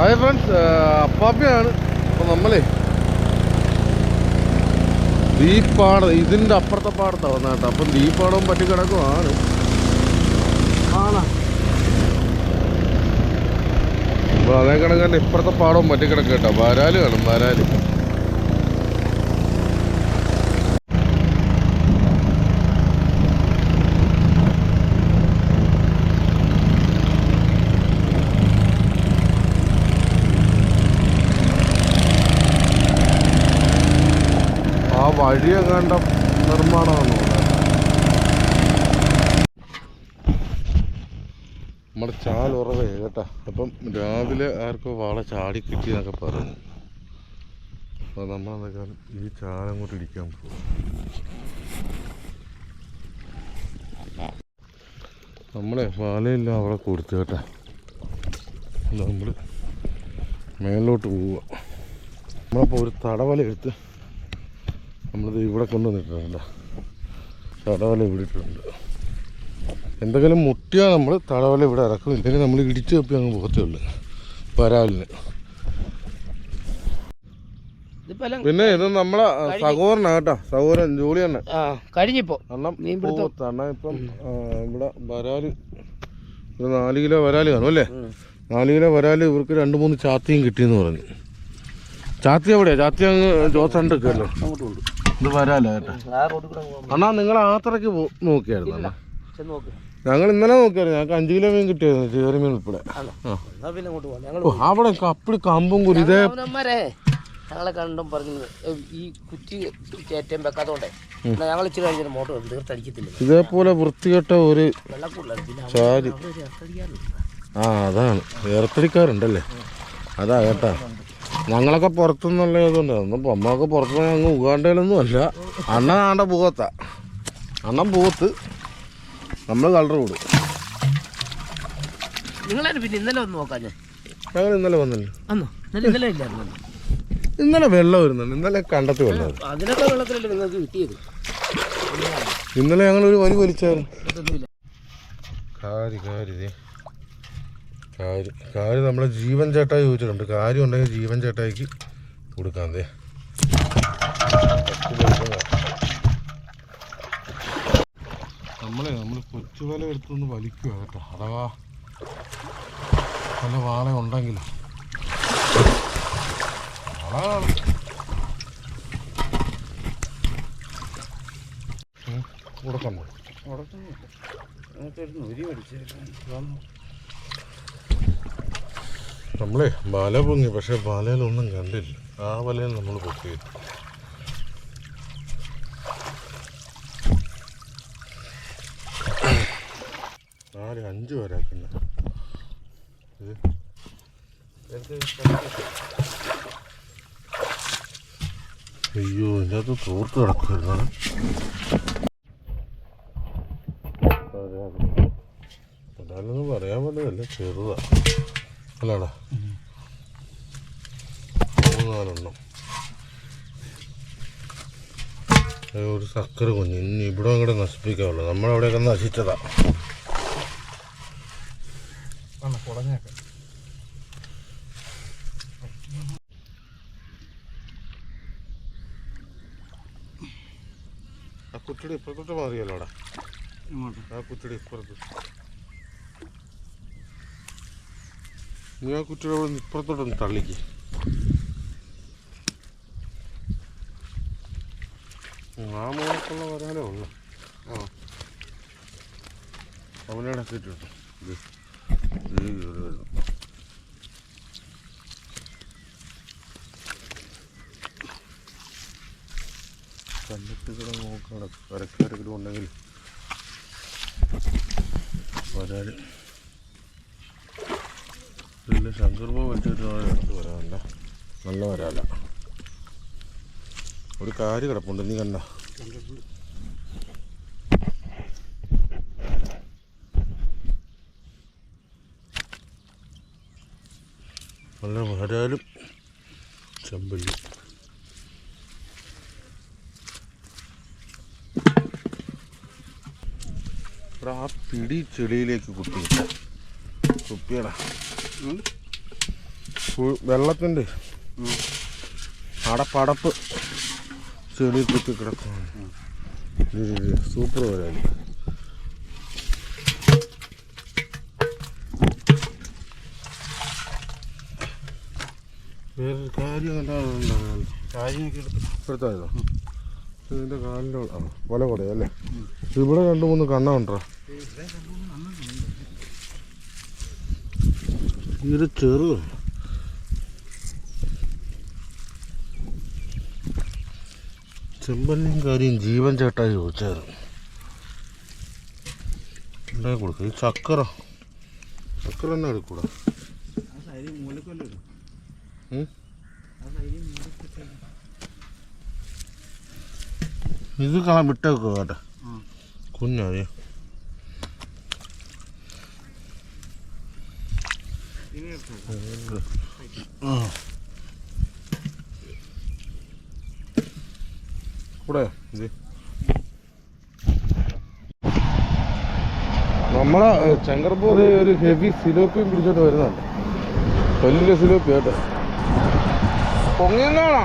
Hi friends അപ്പാപ്പയാണ് അപ്പോൾ നമ്മളേ ദീപാട ഇതിന്റെ അപ്പുറത്തെ പാടത്താണ് വന്നത് അപ്പം ദീപാടവും കിടക്കുവാണ്. അപ്പോൾ അതേ കണക്ക് തന്നെ ഇപ്പുറത്തെ പാടവും പറ്റി കിടക്കട്ടോ കേട്ടോ. വരാൽ കാണും വരാൽ ആ വഴി എങ്ങാണ്ട നിർമ്മാണമാണ് നമ്മുടെ ചാൽ ഉറവേ കേട്ടാ. അപ്പം രാവിലെ ആർക്കോ വാള ചാടി കിട്ടിയെന്നൊക്കെ പറഞ്ഞു. അപ്പോൾ നമ്മളെന്നൊക്കെ ഈ ചാലങ്ങോട്ട് ഇടിക്കാൻ പോകും നമ്മളെ വാലയില്ല അവിടെ കൊടുത്തു കേട്ടാ. നമ്മൾ മേലോട്ട് പോവുക നമ്മളപ്പോൾ ഒരു തടവല എടുത്ത് നമ്മളിത് ഇവിടെ കൊണ്ടുവന്നിട്ടുണ്ട്. തടവല ഇവിടെ ഇട്ടിട്ടുണ്ട് എന്തെങ്കിലും മുട്ടിയാൽ നമ്മൾ തടവല ഇവിടെ ഇറക്കും. ഇല്ലെങ്കിൽ നമ്മൾ ഇടിച്ച് തപ്പി അങ്ങ് പോകത്തേ ഉള്ളൂ. വരാലിന് പിന്നെ ഇത് നമ്മളെ സഹോദരനാ കേട്ടോ. സഹോദരൻ ജോലി തന്നെ കഴിഞ്ഞിപ്പോ. അണ്ണ ഇപ്പം ഇവിടെ വരാൽ ഒരു നാല് കിലോ വരാൽ കാണും അല്ലേ? നാല് കിലോ വരാൽ ഇവർക്ക് രണ്ട് മൂന്ന് ചാത്തിയും കിട്ടിയെന്ന് പറഞ്ഞു. ചാത്തി എവിടെയാ? ചാത്തി അങ്ങ് ജോസണ്ട് അല്ലേ? അങ്ങോട്ടുണ്ട് ഇത് വരാല അണ്ണാ നിങ്ങൾ ആത്രക്ക് നോക്കിയായിരുന്നു അണ്ണാ. ഞങ്ങൾ ഇന്നലെ നോക്കിയായിരുന്നു. ഞങ്ങൾക്ക് അഞ്ച് കിലോ മീൻ കിട്ടിയായിരുന്നു ചെറിയ മീൻ ഉൾപ്പെടെ. അവിടെ കപ്പിളി കമ്പും കുരി ഇതേ ഞങ്ങളെ കണ്ടും പറഞ്ഞത് ഈ കുറ്റി കയറ്റം വെക്കാത്തോണ്ടേ. ഞങ്ങൾ ഇച്ചിരി കഴിഞ്ഞിട്ട് മോട്ടർ തീർത്തടിക്കത്തില്ല ഇതേപോലെ വൃത്തികെട്ട ഒരു ചാരി. ആ അതാണ്. ഏർത്തടിക്കാറുണ്ടല്ലേ അതാ കേട്ടാ. ഞങ്ങളൊക്കെ പുറത്തുനിന്നുള്ളതുകൊണ്ട് ഒന്നും അമ്മയ്ക്ക് പുറത്തുനിന്ന് അങ്ങ് ഉഗാണ്ടയിലൊന്നും അല്ല അണ്ണൻ ആണ്ട പൂവത്ത. അണ്ണൻ പൂവത്ത് നമ്മൾ കളർ കൂടും. പിന്നെ ഇന്നലെ ഞങ്ങൾ ഇന്നലെ വന്നില്ല. ഇന്നലെ ഇല്ലായിരുന്നു? ഇന്നലെ വെള്ളം വരുന്നുണ്ട്. ഇന്നലെ കണ്ടത്തി വെള്ളം അതിനൊക്കെ വെള്ളത്തിലല്ലേ നിങ്ങൾക്ക് കിട്ടിയത്? ഇന്നലെ ഞങ്ങൾ ഒരു വലി വലിച്ചായിരുന്നു കാരി കാരി. കാരി കാരി നമ്മളെ ജീവൻ ചേട്ടായി ചോദിച്ചിട്ടുണ്ട്. കാര്യം ഉണ്ടെങ്കിൽ ജീവൻ ചേട്ടായിക്ക് കൊടുക്കാം ദേ. നമ്മളെ നമ്മൾ കൊച്ചു വല എടുത്തൊന്ന് വലിക്കുക കേട്ടോ. അഥവാ നല്ല വാള ഉണ്ടെങ്കിൽ. വാള ഉം, കൊടുക്കണ്ടോ നമ്മളെ വല പൊങ്ങി പക്ഷെ വലയിലൊന്നും കണ്ടില്ല. ആ വലയിൽ നമ്മൾ പൊക്കി നാല് അഞ്ച് വരാക്കുന്ന അയ്യോ അയ്യോ ഇതിനകത്ത് തോർത്ത് കിടക്കുമായിരുന്നു പറയാൻ പറ്റതല്ല ചെറുതാ. അല്ലാടാ. മൂന്ന് നാലെണ്ണം ഒരു സക്കര കുഞ്ഞ്. ഇനി ഇവിടെ കൂടെ നശിപ്പിക്കാവുള്ളൂ. നമ്മളവിടെയൊക്കെ നശിച്ചതാ. ആ കുട്ടിയുടെ ഇപ്പുറത്തോട്ട് മാറിയല്ലോടാ. ആ കുട്ടിയുടെ ഇപ്പുറത്ത്. നീ ആ കുട്ടിയുടെ അവിടെ ഇപ്പുറത്തോട്ടൊന്ന് തള്ളിക്ക്. ആ മോളക്കുള്ള വരാലേ ഉള്ളു. ആ. അവനോടെ കിട്ടും കണ്ടിട്ട് കൂടെ നോക്കണം. ഉണ്ടെങ്കിൽ വരാൽ ഇല്ല ശങ്കർബോ അടുത്ത് വരാനല്ല നല്ല വരാല. ഒരു കാര് കിടപ്പുണ്ട്. നീ കണ്ട? നല്ല വരാലും ചെമ്പല്ലും. ആ പിടി ചെളിയിലേക്ക് കുത്തി. കുപ്പിയടാ. വെള്ളത്തിന്റെ അടപ്പടപ്പ് ചെളി കുത്തി കിടക്കുന്നു സൂപ്പർ വരാൽ വേറൊരു കാര്യം കണ്ടാൽ കാര്യമൊക്കെ എടുത്ത് എടുത്തായതോ ഇതിന്റെ കാലിന്റെ വല കൊല അല്ലേ? ഇവിടെ രണ്ട് മൂന്ന് കണ്ണ ഉണ്ടോ? ഇത് ചെറു. ചെമ്പല്ലിയും കാര്യം ജീവൻ ചേട്ടാ ചോദിച്ചായിരുന്നു. ഉണ്ടായി കൊടുക്കുക ഈ ചക്കര ചക്കര തന്നെ എടുക്കൂടാ. ഇത് കളാൻ വിട്ടേക്കുക കേട്ടെ. ആ കുഞ്ഞാവേ ഇനി എടുത്തോ ആ കൂടെ ഇത് നമ്മളെ ചങ്കർപൂർ ഒരു ഹെവി സിലോപ്പിയും പിടിച്ചിട്ട് വരുന്നുണ്ട്. വലിയ സിലോപ്പി കേട്ടോ. പൊങ്ങിന്നാണോ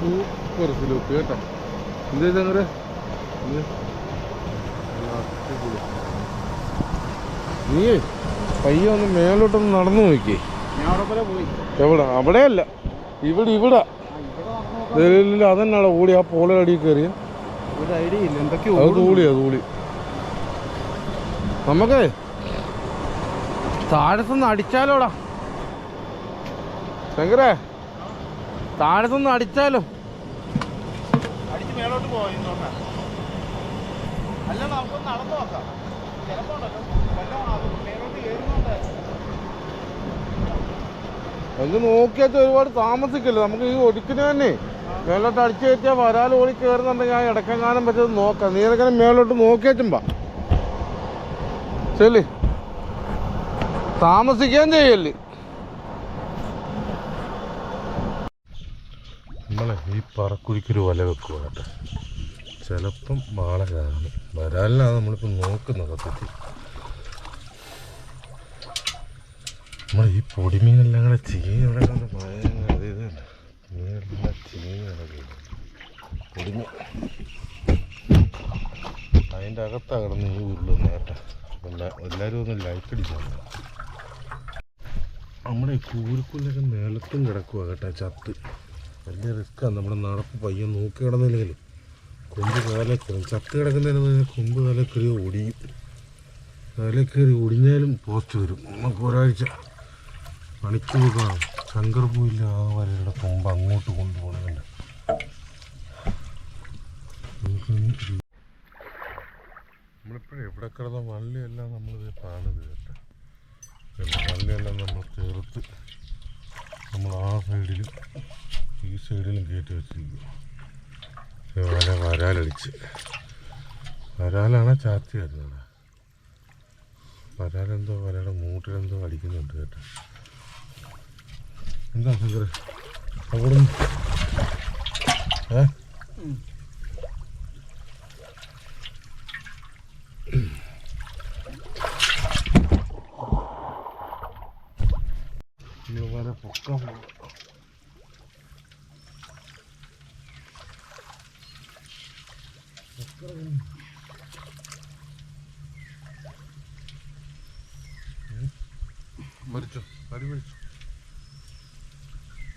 സൂപ്പർ സിലോപ്പി കേട്ടോ. എന്ത് ചങ്കറ് നീ പയ്യെ ഒന്ന് മേലോട്ടൊന്ന് നടന്നു നോക്കി. എവിടെ? അവിടെയല്ല. ഇവിടെ ഇവിടെ. ഇതിൽ അതന്നെയാണ് ഓടി ആ കയറിയ. അത് തൂളിയാ തൂളി നമുക്കേ താഴത്തുനിന്ന് അടിച്ചാലോടാ. ശങ്കരേ താഴത്തുനിന്ന് അടിച്ചാലോ? അല്ല നമുക്കൊന്ന് നടന്നു നോക്കാം. ചിലപ്പോ ഉണ്ടല്ലോ വല്ലതും അത് മേലോട്ട് കയറുന്നുണ്ട് അത് നോക്കിയാൽ ഒരുപാട് താമസിക്കല്ലോ? നമുക്ക് ഈ ഒടുക്കിന് തന്നെ മേലോട്ട് അടിച്ചു കയറ്റിയാൽ വരാൽ ഓടി കയറുന്നുണ്ടെങ്കിൽ ആ ഇടക്കെങ്ങാനും പറ്റത് നോക്കാം. നീ ഇടയ്ക്കനെ മേലോട്ട് പാ ശരി താമസിക്കാൻ ചെയ്യല്ലേ. നമ്മളെ ഈ പറക്കുഴിക്കൊരു വല വെക്കുക കേട്ടോ. ചിലപ്പം വാള കാണും. വരാലിനാണ് നമ്മളിപ്പോൾ നോക്കുന്നത് സത്യത്തിൽ. നമ്മൾ ഈ പൊടിമീനെല്ലാം കൂടെ ചീഞ്ഞ് ഇത് തന്നെ. മീനെല്ലാം ചീഞ്ഞ് പൊടിമീൻ. അതിന്റെ അകത്താ കിടന്ന് ഈ ഉരുൾ നേരത്തെ. എല്ലാ എല്ലാവരും ഒന്ന് ലൈറ്റ് അടിച്ചാൽ നമ്മുടെ ഈ കൂരിക്കുല്ലൊക്കെ നിലത്തും കിടക്കുക കേട്ടോ ചത്ത്. വലിയ റിസ്ക്കാണ് നമ്മുടെ നടപ്പ് പയ്യൻ നോക്കി കിടന്നില്ലെങ്കിൽ കൊമ്പ് കാലേ ചത്ത് കിടക്കുന്നതിന് കൊമ്പ് കാലേ കയറി ഒടിയും കാലേ ഒടിഞ്ഞാലും പോസ്റ്റ് വരും. നമുക്ക് ഒരാഴ്ച പണിക്ക് ശങ്കർ ശങ്കർപൂയില്ല ആ വരയുടെ കൊമ്പ് അങ്ങോട്ട് കൊണ്ടുപോകണമല്ല നമ്മളിപ്പോഴും എവിടെ കിടന്ന വള്ളിയെല്ലാം നമ്മളിത് കാണുന്നത് കേട്ടോ. വള്ളിയെല്ലാം നമ്മൾ ചേർത്ത് നമ്മൾ ആ സൈഡിലും ഈ സൈഡിലും കയറ്റി വെച്ചിരിക്കും വല വരാലടിച്ച്. വരാലാണ് ചാത്തി വരുന്നത്. വരാലെന്തോ വരയുടെ മൂട്ടിലെന്തോ അടിക്കുന്നുണ്ട് കേട്ടോ. എന്താ ശങ്കർ അവിടെ ഏ നമ്മൾ വര പൊക്കാൻ പോകും മരിച്ചോ അടി മരിച്ചു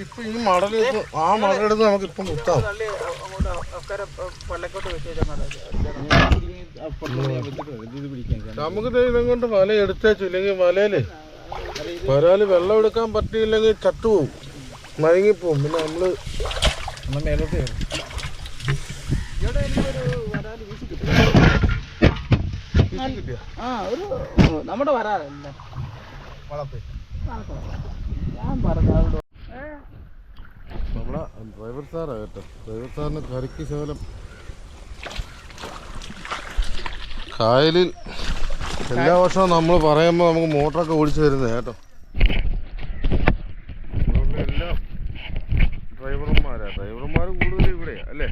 ഇപ്പൊ ഈ മടലെടുത്ത് ആ മടലെടുത്ത് നമുക്ക് ഇപ്പം കുത്താം. നമുക്ക് ഇതും കൊണ്ട് വല എടുത്തേച്ചു ഇല്ലെങ്കിൽ വലയിൽ വരാൽ വെള്ളം എടുക്കാൻ പറ്റിയില്ലെങ്കിൽ ചത്തുപോകും മയങ്ങിപ്പോവും. പിന്നെ നമ്മൾ മേലോട്ട് കയറും. ആ ഒരു നമ്മുടെ വരാറല്ല. ഞാൻ പറഞ്ഞു ഡ്രൈവർ സാറാ കേട്ടോ. ഡ്രൈവർ സാറിന് കരയ്ക്ക് ശകലം. കായലിൽ എല്ലാ വർഷവും നമ്മൾ പറയുമ്പോൾ നമുക്ക് മോട്ടറൊക്കെ ഓടിച്ചു വരുന്നത് കേട്ടോ അതുകൊണ്ട് എല്ലാം ഡ്രൈവർമാരാ ഡ്രൈവർമാർ കൂടുതൽ ഇവിടെ അല്ലേ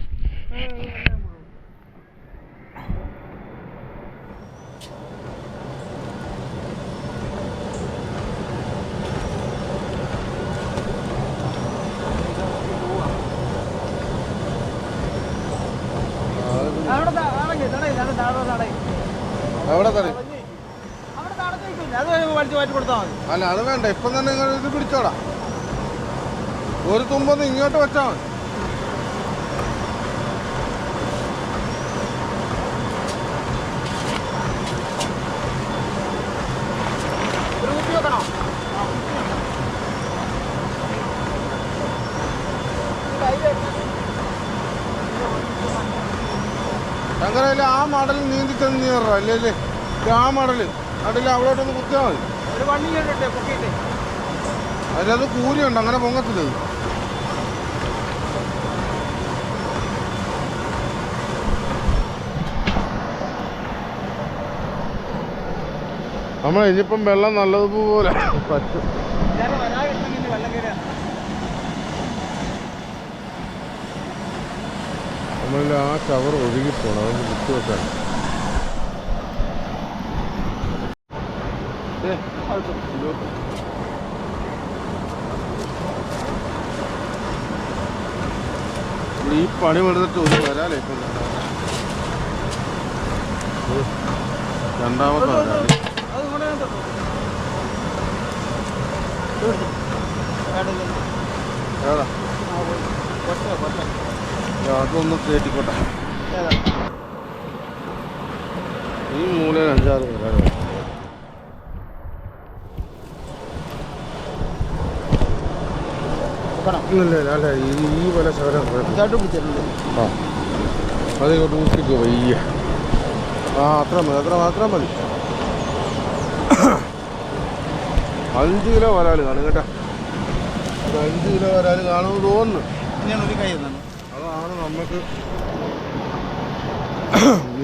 അവിടെ അടങ്ങി തടയി താഴെ തടയി അവിടെ തടയും അല്ല അത് വേണ്ട. ഇപ്പം തന്നെ നിങ്ങൾ ഇത് പിടിച്ചോടാ ഒരു തുമ്പൊന്ന് ഇങ്ങോട്ട് വെച്ചാൽ മതി. ശങ്കരയിൽ ആ മടലിൽ നീന്തി ചെന്ന് നീറ അല്ലേ അല്ലേ? ആ മടൽ അതിൽ അവിടോട്ടൊന്ന് കുത്തിയാൽ മതി. പൊക്കിയിട്ടേ. കൂലിയുണ്ട് അങ്ങനെ പൊങ്ങത്തില്ല ഇത്. നമ്മൾ ഇനിയിപ്പം വെള്ളം നല്ലതുപോലെ പറ്റും ഞാൻ വരാതിരുന്നെങ്കിൽ വെള്ളം കയറിയാ നമ്മളിൽ ആ കവർ ഒഴുകിപ്പോണം അതൊന്ന് വിട്ടു വെക്കാൻ ഈ പണി വെറുതെ ഒന്ന് വരാലേ ഇപ്പം. രണ്ടാമത്തെ വരാലേ പോയി. കൊച്ച, കൊച്ച. അതൊന്ന് കയറ്റിക്കോട്ടെ? ഈ മൂലയിൽ അഞ്ചാറ് പേരാണ് ഇല്ല അല്ല ഈ വില ശകലം. ആ. ഊക്കിക്കോ വയ്യ. ആ അത്ര മതി അത്ര മാത്രം മതി. അഞ്ച് കിലോ വരാൽ കാണും കേട്ടോ. അഞ്ച് കിലോ വരാൽ കാണുമെന്ന് തോന്നുന്നു. ഞാൻ ഒരു കൈ തന്നു. അതാണ് നമുക്ക്.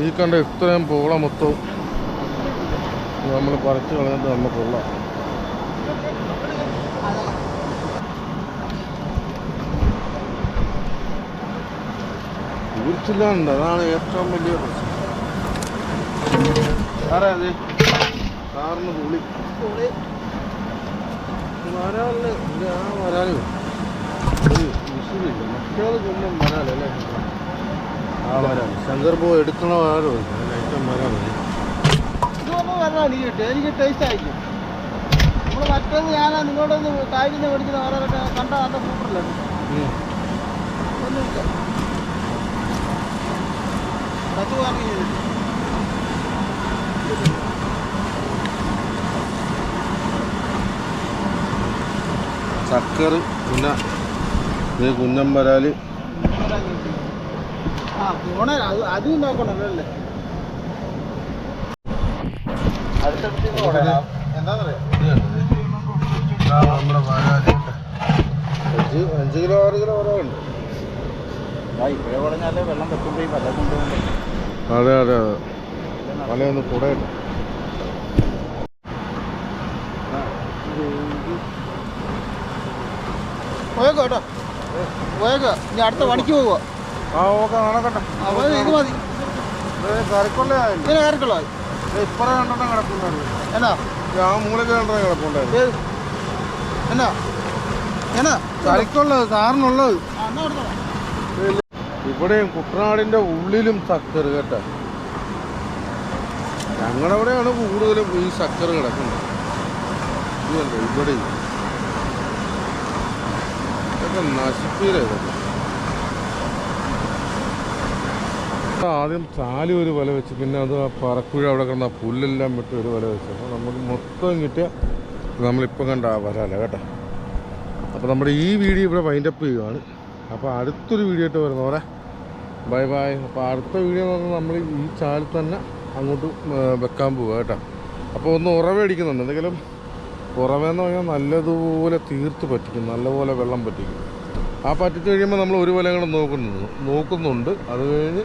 ഈ കണ്ട ഇത്രയും പോള മൊത്തവും നമ്മൾ പറിച്ചു കളഞ്ഞിട്ട് നമുക്കുള്ള തീർച്ചില്ലാണ്ട് അതാണ് ഏറ്റവും വലിയ പ്രശ്നം. സാറേ അതെ സാറിന് പുളി. വരാൽ ആ വരാൽ ഒരു ആ വരാൽ ശങ്കർ പോ എടുക്കണ വരാലോ ഐറ്റം വരാലോ ഇതൊന്നും വരണം എനിക്ക് കിട്ടും എനിക്ക് ടേസ്റ്റ് ആയിരിക്കും നമ്മൾ ഞാൻ കാര്യം മേടിക്കുന്ന കണ്ട സൂപ്പറല്ലേ? ഒന്നുമില്ല ചക്കർ പിന്നെ ഇത് കുന്നം വരാൽ ആ പോണേ. അത് അതും നോക്കണല്ലോ അല്ലേ അടുത്തടുത്ത് എന്താ പറയാ നമ്മുടെ അഞ്ച് അഞ്ച് കിലോ ആറ് കിലോ കൊണ്ടുപോകുമ്പോൾ അതെ അതെ അതെ. വലയൊന്ന് കൂടെ പോയേക്കോ ഇനി അടുത്ത പണിക്ക് പോവുക. ആ ഓക്കെ നടക്കട്ടെ. അപ്പോൾ ഇത് മതി. കറിക്കൊള്ളേ ഇതിനെ കയറിക്കുള്ളൂ ഇപ്പറേ രണ്ടെണ്ണം കിടപ്പുണ്ടായിരുന്നു എന്നാ? ആ മൂലക്ക് രണ്ടെണ്ണം കിടപ്പുണ്ടായിരുന്നു ഏത് എന്നാ? എന്നാ? കറിക്കുള്ളത് സാറിനുള്ളത്. ആ എന്നാ എടുത്തോളാം ഇവിടെയും കുട്ടനാടിന്റെ ഉള്ളിലും സക്കർ കേട്ടോ. ഞങ്ങളുടെ അവിടെയാണ് കൂടുതലും ഈ സക്കർ കിടക്കുന്നത്. ഇവിടെയും? ഇതൊക്കെ നശിപ്പീര ഇതൊക്കെ ആദ്യം ചാലി ഒരു വല വെച്ച് പിന്നെ അത് ആ പറക്കുഴ അവിടെ കിടന്ന പുല്ലെല്ലാം വിട്ട് ഒരു വല വെച്ചു. അപ്പോൾ നമുക്ക് മൊത്തം കിട്ടിയ നമ്മളിപ്പം കണ്ട ആ വരാല കേട്ടോ? അപ്പോൾ നമ്മുടെ ഈ വീഡിയോ ഇവിടെ വൈൻഡപ്പ് ചെയ്യുവാണ്. അപ്പോൾ അടുത്തൊരു വീഡിയോ ആയിട്ട് വരുന്നവരെ ബൈ ബൈ അപ്പോൾ അടുത്ത വീഡിയോ എന്ന് പറഞ്ഞാൽ നമ്മൾ ഈ ചാലിൽ തന്നെ അങ്ങോട്ട് വെക്കാൻ പോവുക കേട്ടോ. അപ്പോൾ ഒന്ന് ഉറവേടിക്കുന്നുണ്ട് എന്തെങ്കിലും പുറമേന്ന് പറഞ്ഞാൽ നല്ലതുപോലെ തീർത്ത് പറ്റിക്കും നല്ലപോലെ വെള്ളം പറ്റിക്കും. ആ പറ്റിച്ച് കഴിയുമ്പോൾ നമ്മൾ ഒരു വലയും കൂടെ നോക്കുന്നു നോക്കുന്നുണ്ട്. അത് കഴിഞ്ഞ്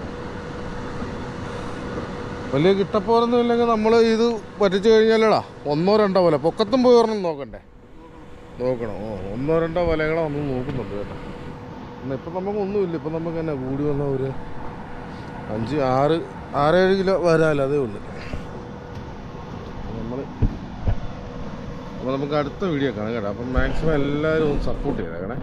വലിയ കിട്ടപ്പോരൊന്നും ഇല്ലെങ്കിൽ നമ്മൾ ഇത് പറ്റിച്ച് കഴിഞ്ഞാലടാ ഒന്നോ രണ്ടോ വല പൊക്കത്തും പോയി ഒരെണ്ണം നോക്കണ്ടേ? നോക്കണം. ഓ ഒന്നോ രണ്ടോ വലകളോ ഒന്നും നോക്കുന്നുണ്ട് കേട്ടോ. എന്നാൽ ഇപ്പം നമുക്കൊന്നുമില്ല ഇപ്പം നമുക്ക് തന്നെ കൂടി വന്ന ഒരു അഞ്ച് ആറ് ആറേഴ് കിലോ വരാമല്ലോ അതേ ഉള്ളൂ നമ്മൾ അപ്പോൾ നമുക്ക് അടുത്ത വീഡിയോ കാണാം കേട്ടോ. അപ്പം മാക്സിമം എല്ലാവരും ഒന്ന് സപ്പോർട്ട് ചെയ്തേക്കണേ.